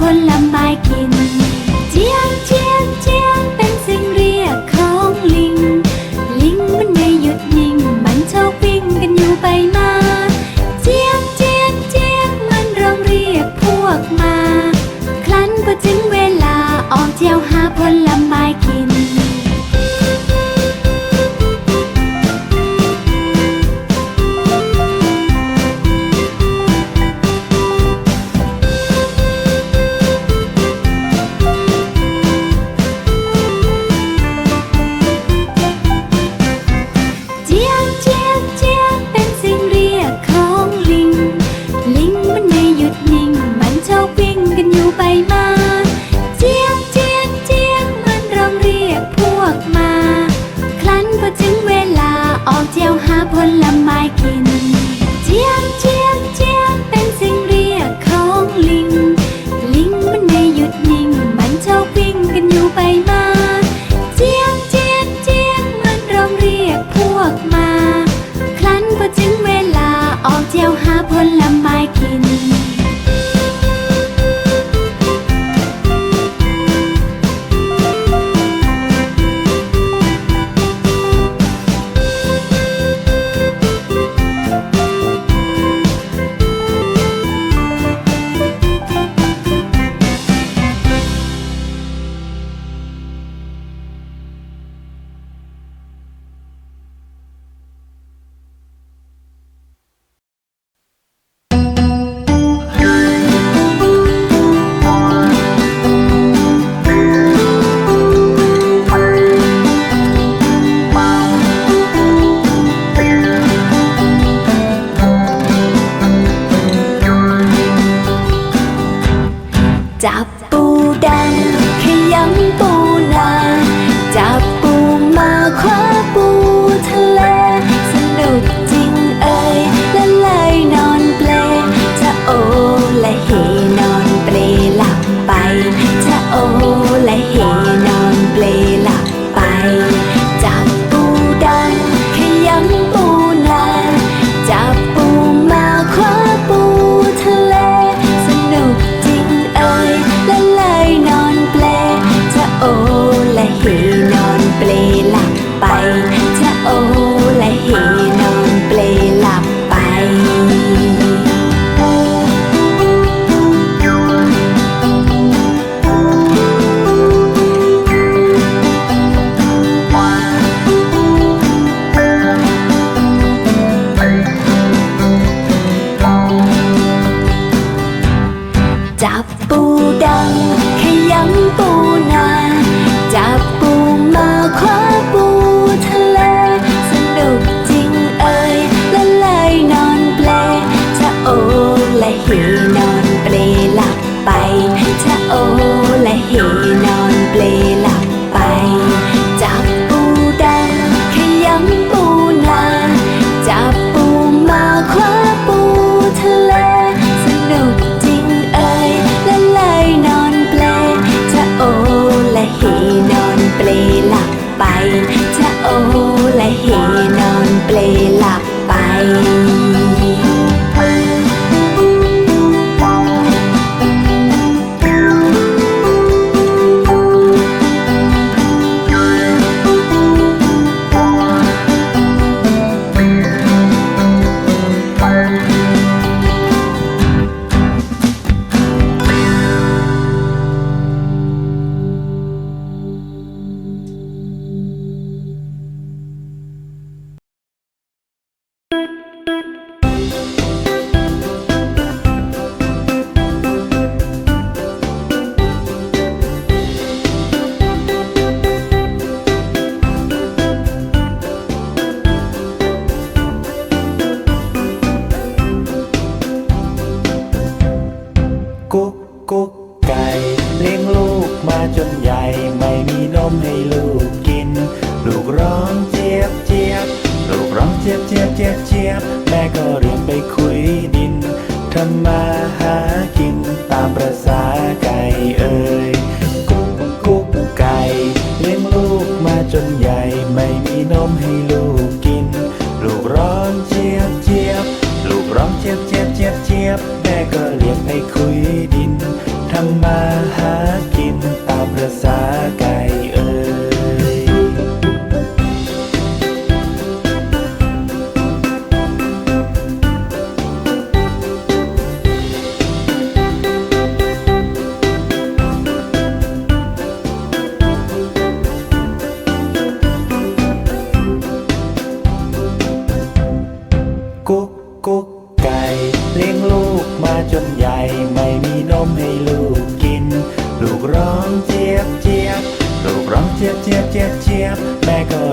ผลไม้กิน เจียงเจียงเจียงเป็นสิ่งเรียกของลิง ลิงมันไม่หยุดยิงมันชอบวิ่งกันอยู่ไปมา เจียงเจียงเจียงมันร้องเรียกพวกมา ครั้นก็ถึงเวลาออกเที่ยวหา เจียวหาผลไม้กิน เจียมเจียมเจียมเป็นสิ่งเรียกของลิง ลิงมันไม่หยุดนิ่ง มันชอบวิ่งกันอยู่ไปมา เจียมเจียมเจียมมันร้องเรียกพวกมา ครั้นพอถึงเวลาออกเจียวหาผลไม้กิน tanto. ลูกกิน ลูกร้องเจี๊ยบเจี๊ยบลูกร้องเจี๊ยบเจี๊ยบเจี๊ยบเจี๊ยบแม่ก็เรียนไปคุยดินทำมาหากินตามประษาไก่เอ่ย จี๊ยบเจี๊ยบเจี๊บแม่ก็